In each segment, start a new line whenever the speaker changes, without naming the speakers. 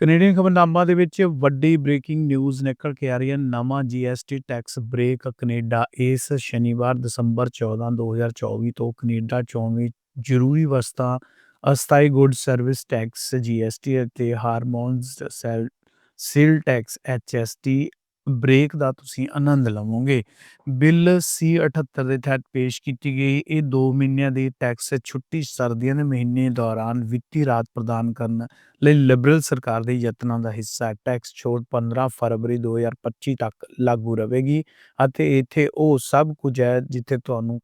Canadian ਖਬਰਨਾਮਾ ਦੇ ਵਿੱਚ ਵੱਡੀ ਬ੍ਰੇਕਿੰਗ ਨਿਊਜ਼ ਨਿਕਲ ਕੇ ਆ ਰਹੀ ਹੈ। ਨਵਾਂ ਜੀਐਸਟੀ ਟੈਕਸ ਬ੍ਰੇਕ ਕੈਨੇਡਾ ਇਸ ਸ਼ਨੀਵਾਰ ਦਸੰਬਰ 14 2024 ਤੋਂ ਕੈਨੇਡਾ 24 ਜ਼ਰੂਰੀ ਵਸਤਾਂ, ਅਸਥਾਈ ਗੁੱਡ ਸਰਵਿਸ ਟੈਕਸ ਜੀਐਸਟੀ ਅਤੇ harmonised sale sales tax HST break ਦਾ ਤੁਸੀਂ ਆਨੰਦ ਲਵੋਗੇ। ਬਿੱਲ C78 ਦੇ ਤਹਿਤ ਪੇਸ਼ ਕੀਤੀ ਗਈ। ਇਹ 2 ਮਹੀਨਿਆਂ ਦੀ ਟੈਕਸ ਛੁੱਟੀ ਸਰਦੀਆਂ ਦੇ ਮਹੀਨੇ ਦੌਰਾਨ ਵਿੱਤੀ ਰਾਤ ਪ੍ਰਦਾਨ ਕਰਨ ਲਈ ਲਿਬਰਲ ਸਰਕਾਰ ਦੇ ਯਤਨਾਂ ਦਾ ਹਿੱਸਾ ਹੈ। ਟੈਕਸ ਛੋਟ 15 ਫਰਵਰੀ 2025 ਤੱਕ ਲਾਗੂ ਰਹੇਗੀ ਅਤੇ ਇੱਥੇ ਉਹ ਸਭ ਕੁਝ ਹੈ ਜਿੱਥੇ ਤੁਹਾਨੂੰ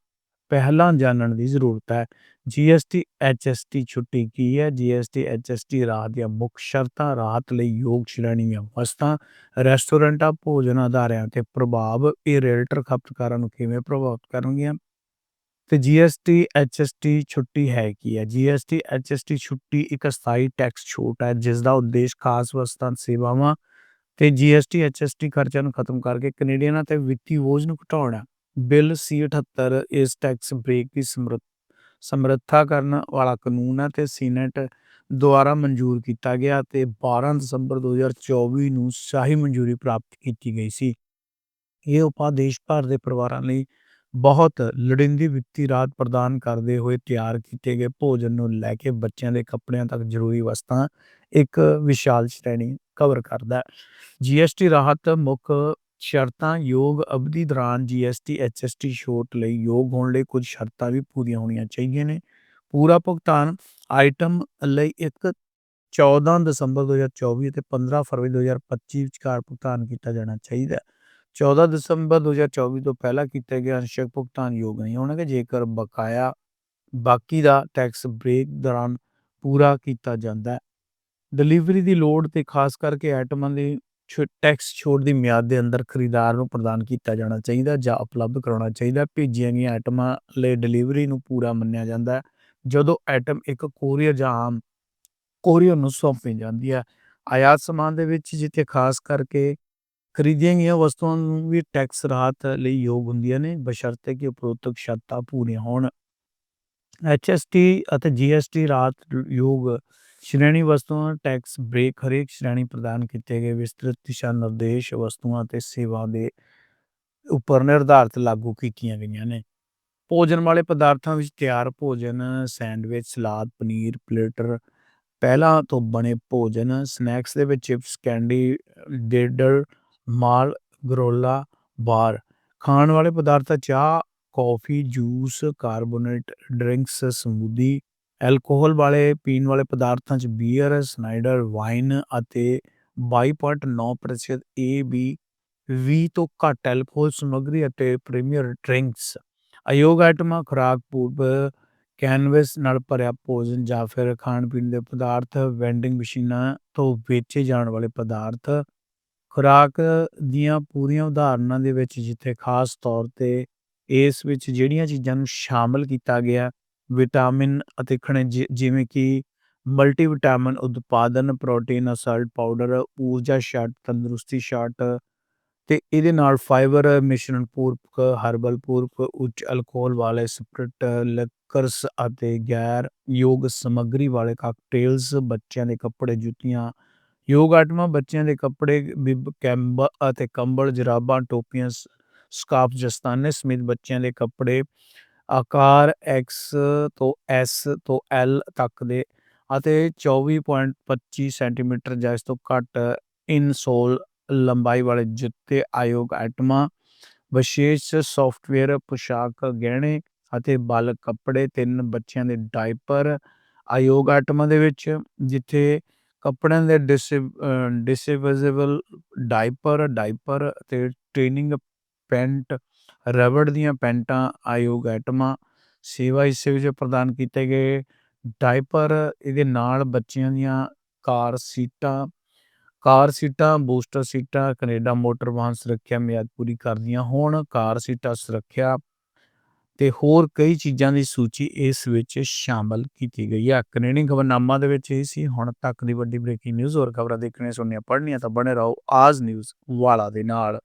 ਪਹਿਲਾਂ ਜਾਣਨ ਦੀ ਜ਼ਰੂਰਤ ਹੈ। ਜੀਐਸਟੀ ਐਚਐਸਟੀ ਛੁੱਟੀ ਕੀ ਹੈ? ਜੀਐਸਟੀ ਐਚਐਸਟੀ ਰਾਹਤ ਦੀਆਂ ਮੁੱਖ ਸ਼ਰਤਾਂ ਰਾਹਤ ਲਈ ਯੋਗ ਸ਼੍ਰੇਣੀਆਂ, ਵਸਤਾਂ, ਰੈਸਟੋਰੈਂਟਾਂ, ਭੋਜਨ ਅਦਾਰਿਆਂ ਤੇ ਪ੍ਰਭਾਵ, ਇਹ ਰੇਲਟਰ ਖਪਤਕਾਰਾਂ ਨੂੰ ਕਿਵੇਂ ਪ੍ਰਭਾਵਿਤ ਕਰਨਗੀਆਂ? ਤੇ ਜੀਐਸਟੀ ਐਚਐਸਟੀ ਛੁੱਟੀ ਹੈ ਕੀ ਹੈ? ਜੀਐਸਟੀ ਐਚਐਸਟੀ ਛੁੱਟੀ ਇੱਕ ਅਸਥਾਈ ਟੈਕਸ ਛੋਟ ਹੈ, ਜਿਸ ਦਾ ਉਦੇਸ਼ ਖਾਸ ਵਸਤਾਂ, ਸੇਵਾਵਾਂ ਤੇ ਜੀਐਸਟੀ ਐਚਐਸਟੀ ਖਰਚਿਆਂ ਨੂੰ ਖਤਮ ਕਰਕੇ ਕੈਨੇਡੀਅਨਾਂ ਤੇ ਵਿੱਤੀ ਬੋਝ ਨੂੰ ਘਟਾਉਣਾ ਬਿੱਲ C78 ਇਸ ਟੈਕਸ ਬ੍ਰੇਕ ਦੀ ਸਮਰੱਥਾ ਕਰਨ ਵਾਲਾ ਕਾਨੂੰਨ ਹੈ ਤੇ ਸੀਨੇਟ ਦੁਆਰਾ ਮਨਜ਼ੂਰ ਕੀਤਾ ਗਿਆ ਤੇ 12 ਦਸੰਬਰ 2024 ਨੂੰ ਸ਼ਾਹੀ ਮਨਜ਼ੂਰੀ ਪ੍ਰਾਪਤ ਕੀਤੀ ਗਈ ਸੀ। ਇਹ ਉਪਾਅ ਦੇਸ਼ ਭਰ ਦੇ ਪਰਿਵਾਰਾਂ ਲਈ ਬਹੁਤ ਲੋੜੀਂਦੀ ਵਿੱਤੀ ਰਾਹਤ ਪ੍ਰਦਾਨ ਕਰਦੇ ਹੋਏ ਤਿਆਰ ਕੀਤੇ ਗਏ ਭੋਜਨ ਨੂੰ ਲੈ ਕੇ ਬੱਚਿਆਂ ਦੇ ਕੱਪੜਿਆਂ ਤੱਕ ਜ਼ਰੂਰੀ ਵਸਤਾਂ ਇੱਕ ਵਿਸ਼ਾਲ ਸ਼੍ਰੇਣੀ ਕਵਰ ਕਰਦਾ ਹੈ। ਜੀਐਸਟੀ ਰਾਹਤ ਮੁੱਖ ਸ਼ਰਤਾਂ ਯੋਗ ਅਵਧੀ ਦੌਰਾਨ ਜੀਐਸਟੀ ਐਚਐਸਟੀ ਛੋਟ ਲਈ ਯੋਗ ਹੋਣ ਲਈ ਕੁਝ ਸ਼ਰਤਾਂ ਵੀ ਪੂਰੀਆਂ ਹੋਣੀਆਂ ਚਾਹੀਦੀਆਂ ਨੇ। ਪੂਰਾ ਭੁਗਤਾਨ ਆਈਟਮ ਲਈ ਇੱਕ 14 ਦਸੰਬਰ 2024 ਅਤੇ 15 ਫਰਵਰੀ 2025 ਵਿਚਕਾਰ ਭੁਗਤਾਨ ਕੀਤਾ ਜਾਣਾ ਚਾਹੀਦਾ। ਹੈ 14 ਦਸੰਬਰ 2024 ਤੋਂ ਪਹਿਲਾਂ ਕੀਤੇ ਗਏ ਅੰਸ਼ਕ ਭੁਗਤਾਨ ਯੋਗ ਨਹੀਂ ਹੋਣਗੇ, ਜੇਕਰ ਬਕਾਇਆ ਬਾਕੀ ਦਾ ਟੈਕਸ ਬ੍ਰੇਕ ਦੌਰਾਨ ਪੂਰਾ ਕੀਤਾ ਜਾਂਦਾ ਹੈ। ਡਿਲੀਵਰੀ ਦੀ ਲੋੜ ਤੇ ਖਾਸ ਕਰਕੇ ਆਈਟਮਾਂ ਦੀ ਟੈਕਸ ਛੋਟ ਦੀ ਮਿਆਦ ਦੇ ਅੰਦਰ ਖਰੀਦਾਰ ਨੂੰ ਪ੍ਰਦਾਨ ਕੀਤਾ ਜਾਣਾ ਚਾਹੀਦਾ ਜਾਂ ਉਪਲਬਧ ਕਰਾਉਣਾ ਚਾਹੀਦਾ। ਭੇਜੀਆਂ ਗਈਆਂ ਆਈਟਮਾਂ ਲਈ ਡਿਲੀਵਰੀ ਨੂੰ ਪੂਰਾ ਮੰਨਿਆ ਜਾਂਦਾ ਜਦੋਂ ਆਈਟਮ ਇੱਕ ਕੋਰੀਅਰ ਜਾਂ ਆਮ ਕੋਰੀਅਰ ਨੂੰ ਸੌਂਪੀ ਜਾਂਦੀ ਹੈ, ਆਯਾਤ ਸਮਾਨ ਦੇ ਵਿੱਚ, ਜਿੱਥੇ ਖਾਸ ਕਰਕੇ ਖਰੀਦੀਆਂ ਗਈਆਂ ਵਸਤੂਆਂ ਨੂੰ ਵੀ ਟੈਕਸ ਰਾਹਤ ਲਈ ਯੋਗ ਹੁੰਦੀਆਂ ਨੇ, ਬਸ਼ਰਤੇ ਕਿ ਉਪਰੋਕਤ ਸ਼ਰਤਾਂ ਪੂਰੀਆਂ ਹੋਣ। ਐਚਐਸਟੀ ਅਤੇ ਜੀਐਸਟੀ ਰਾਹਤ ਯੋਗ ਸ਼੍ਰੇਣੀ ਵਸਤੂਆਂ, ਟੈਕਸ ਬ੍ਰੇਕ ਹਰੇਕ ਸ਼੍ਰੇਣੀ ਪ੍ਰਦਾਨ ਕੀਤੇ ਗਏ। ਵਿਸਤ੍ਰਿਤ ਦਿਸ਼ਾ ਨਿਰਦੇਸ਼ ਵਸਤੂਆਂ ਤੇ ਸੇਵਾ ਦੇ ਉੱਪਰ ਨਿਰਧਾਰਿਤ ਲਾਗੂ ਕੀਤੀਆਂ ਗਈਆਂ ਨੇ। ਭੋਜਨ ਵਾਲੇ ਪਦਾਰਥਾਂ ਵਿੱਚ ਤਿਆਰ ਭੋਜਨ, ਸੈਂਡਵਿਚ, ਸਲਾਦ, ਪਨੀਰ, ਪਲੇਟਰ, ਪਹਿਲਾਂ ਤੋਂ ਬਣੇ ਭੋਜਨ, ਸਨੈਕਸ ਦੇ ਵਿੱਚ ਚਿਪਸ, ਕੈਂਡੀ, ਡੇਡਰ, ਮਾਲ, ਗਰੋਲਾ, ਬਾਰ। ਖਾਣ ਵਾਲੇ ਪਦਾਰਥ ਚਾਹ, coffee, juice, carbonate drinks, smoothie alcohol ਵਾਲੇ ਪੀਣ ਵਾਲੇ ਪਦਾਰਥਾਂ 'ਚ ਬੀਅਰ, ਸਨਾਈਡਰ, ਵਾਈਨ ਅਤੇ 22.9% ਏਬੀ 20 ਤੋਂ ਘੱਟ ਐਲਕੋਹਲ ਸਮੱਗਰੀ ਅਤੇ ਪ੍ਰੀਮੀਅਰ ਡਰਿੰਕਸ। ਅਯੋਗ ਆਈਟਮਾਂ ਖੁਰਾਕ, ਪੂਰਬ ਕੈਨਵਸ ਨਾਲ ਭਰਿਆ ਭੋਜਨ ਜਾਂ ਫਿਰ ਖਾਣ ਪੀਣ ਦੇ ਪਦਾਰਥ ਵੈਂਡਿੰਗ ਮਸ਼ੀਨਾਂ ਤੋਂ ਵੇਚੇ ਜਾਣ ਵਾਲੇ ਪਦਾਰਥ। ਖੁਰਾਕ ਦੀਆਂ ਪੂਰੀਆਂ ਉਦਾਹਰਨਾਂ ਦੇ ਵਿੱਚ ਜਿੱਥੇ ਖਾਸ ਤੌਰ ਤੇ ਇਸ ਵਿੱਚ ਜਿਹੜੀਆਂ ਚੀਜ਼ਾਂ ਨੂੰ ਸ਼ਾਮਲ ਕੀਤਾ ਗਿਆ ਵਿਟਾਮਿਨ ਅਤੇ ਖਣਿਜ ਜਿਵੇਂ ਕਿ ਮਲਟੀਵਿਟਾਮਿਨ ਉਤਪਾਦਨ, ਪ੍ਰੋਟੀਨ, ਅਸਲਟ ਪਾਊਡਰ, ਊਰਜਾ ਸ਼ਾਟ ਤੰਦਰੁਸਤੀ ਸ਼ਾਟ ਤੇ ਇਹਦੇ ਨਾਲ ਫਾਈਬਰ, ਮਿਸ਼ਰਣ ਪੂਰਕ, ਹਰਬਲ ਪੂਰਕ, ਉੱਚ ਅਲਕੋਹਲ ਵਾਲੇ ਸਪਿਰਟ, ਲਿਕਰਸ ਅਤੇ ਗੈਰ ਯੋਗ ਸਮੱਗਰੀ ਵਾਲੇ ਕਾਕਟੇਲਸ, ਬੱਚਿਆਂ ਦੇ ਕੱਪੜੇ, ਜੁੱਤੀਆਂ, ਯੋਗ ਆਈਟਮਾਂ, ਬੱਚਿਆਂ ਦੇ ਕੱਪੜੇ ਕੈਂਬ ਅਤੇ ਕੰਬਲ, ਜਰਾਬਾਂ, ਟੋਪੀਆਂ ਸਕਾਰਫ, ਜਸਤਾਨੇ ਸਮੇਤ ਬੱਚਿਆਂ ਦੇ ਕੱਪੜੇ ਆਕਾਰ ਐਕਸ ਤੋਂ ਐਸ ਤੋਂ ਐਲ ਤੱਕ ਦੇ ਅਤੇ 24.25 ਸੈਂਟੀਮੀਟਰ ਜਾਂ ਇਸ ਤੋਂ ਘੱਟ ਇਨਸੋਲ ਲੰਬਾਈ ਵਾਲੇ ਜੁੱਤੇ ਆਯੋਗ ਆਈਟਮਾਂ ਵਿਸ਼ੇਸ਼ ਸੌਫਟਵੇਅਰ ਪੁਸ਼ਾਕ ਗਹਿਣੇ ਅਤੇ ਬਲ ਕੱਪੜੇ, ਤਿੰਨ ਬੱਚਿਆਂ ਦੇ ਡਾਈਪਰ ਆਯੋਗ ਆਈਟਮਾਂ ਦੇ ਵਿੱਚ, ਜਿੱਥੇ ਕੱਪੜਿਆਂ ਦੇ ਡਿਸੇਬਲ ਡਾਈਪਰ ਡਾਈਪਰ ਤੇ ਟ੍ਰੇਨਿੰਗ ਪੈਂਟ ਰਬੜ ਦੀਆਂ ਪੈਂਟਾਂ ਆਯੋਗ ਆਈਟਮਾਂ ਸੇਵਾ ਹਿੱਸੇ ਵਿੱਚ ਪ੍ਰਦਾਨ ਕੀਤੇ ਗਏ। ਡਾਈਪਰ ਇਹਦੇ ਨਾਲ ਬੱਚਿਆਂ ਦੀਆਂ ਕਾਰ ਸੀਟਾਂ ਕਾਰ ਸੀਟਾਂ, ਬੂਸਟਰ ਸੀਟਾਂ, ਕੈਨੇਡਾ ਮੋਟਰ ਵਾਹਨ ਸੁਰੱਖਿਆ ਮਿਆਦ ਪੂਰੀ ਕਰਦੀਆਂ ਹੋਣ, ਕਾਰ ਸੀਟਾਂ ਸੁਰੱਖਿਆ ਤੇ ਹੋਰ ਕਈ ਚੀਜ਼ਾਂ ਦੀ ਸੂਚੀ ਇਸ ਵਿੱਚ ਸ਼ਾਮਲ ਕੀਤੀ ਗਈ ਹੈ ਕੈਨੇਡੀਅਨ ਖਬਰਨਾਮਾ ਦੇ ਵਿੱਚ ਇਹ ਸੀ, ਹੁਣ ਤੱਕ ਦੀ ਵੱਡੀ ਬ੍ਰੇਕਿੰਗ ਨਿਊਜ਼, ਹੋਰ ਖਬਰਾਂ ਦੇਖਣੀਆਂ ਸੁਣਨੀਆਂ, ਪੜ੍ਹਨੀਆਂ ਤਾਂ ਬਣੇ ਰਹੋ ਆਜ ਨਿਊਜ਼ ਵਾਲਾ ਦੇ ਨਾਲ।